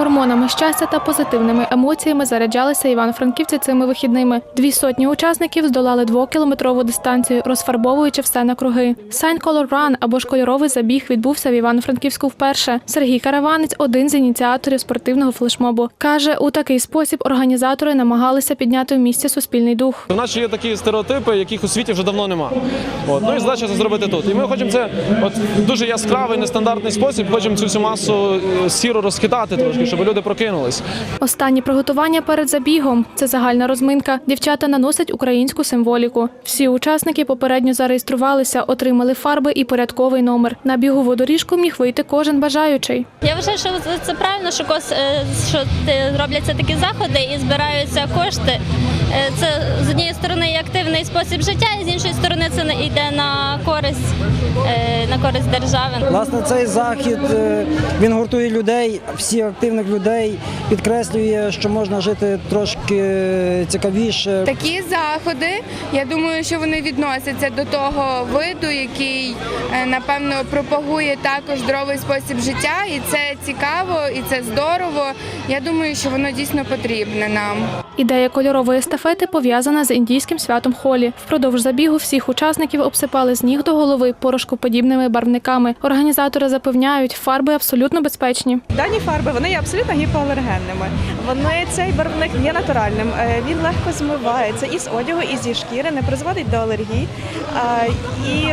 Гормонами щастя та позитивними емоціями заряджалися івано-франківці цими вихідними. Дві сотні учасників здолали двокілометрову дистанцію, розфарбовуючи все на круги. Sign Color Run або ж кольоровий забіг відбувся в Івано-Франківську вперше. Сергій Караванець один з ініціаторів спортивного флешмобу. Каже, у такий спосіб організатори намагалися підняти в місті суспільний дух. У нас є такі стереотипи, яких у світі вже давно нема. От. Ну і задача це зробити тут. І ми хочемо це от, дуже яскравий, нестандартний спосіб, хочемо цю всю масу е, сіру розхитати трошки, щоб люди прокинулись. Останні приготування перед забігом це загальна розминка. Дівчата наносять українську символіку. Всі учасники попередньо зареєструвалися, отримали фарби і порядковий номер. На бігову доріжку міг вийти кожен бажаючий. Я вважаю, що це- правильно, що кос е, що робляться такі заходи і збираються кошти. Е, Це з однієї сторони активний спосіб життя, і з іншої сторони це не йде на користь е, на користь держави. Власне, цей захід він гуртує людей, всіх активних людей, підкреслює, що можна жити трошки цікавіше. Такі заходи, я думаю, що вони відносяться до того виду, який е, напевно пропагує також здоровий спосіб життя, і це цікаво, і це здорово. Я думаю, що воно дійсно потрібне нам. Ідея кольорової естафети пов'язана з індійським святом Холі. Впродовж забігу всіх учасників обсипали з ніг до голови порошкоподібними барвниками. Організатори запевняють, фарби абсолютно безпечні. Дані фарби вони є абсолютно гіпоалергенними. Вони цей барвник є натуральним. е, Він легко змивається із одягу, і зі шкіри, не призводить до алергії. І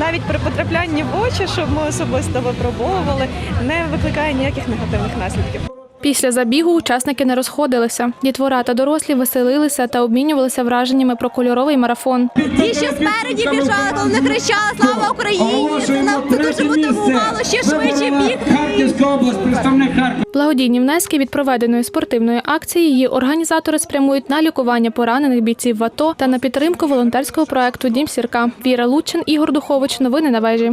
навіть при потраплянні в очі, щоб ми особисто випробовували, не викликає ніяких негативних наслідків. Після забігу учасники не розходилися. Дітвора та дорослі веселилися та обмінювалися враженнями про кольоровий марафон. Ті, що спереді біжали, то вони кричали Слава Україні! Це нам дуже мотивувало ще швидше Харківська область, представник Харкова. Благодійні внески від проведеної спортивної акції її організатори спрямують на лікування поранених бійців в АТО та на підтримку волонтерського проекту Дім сірка. Віра Лучин, Ігор Духович. Новини на вежі.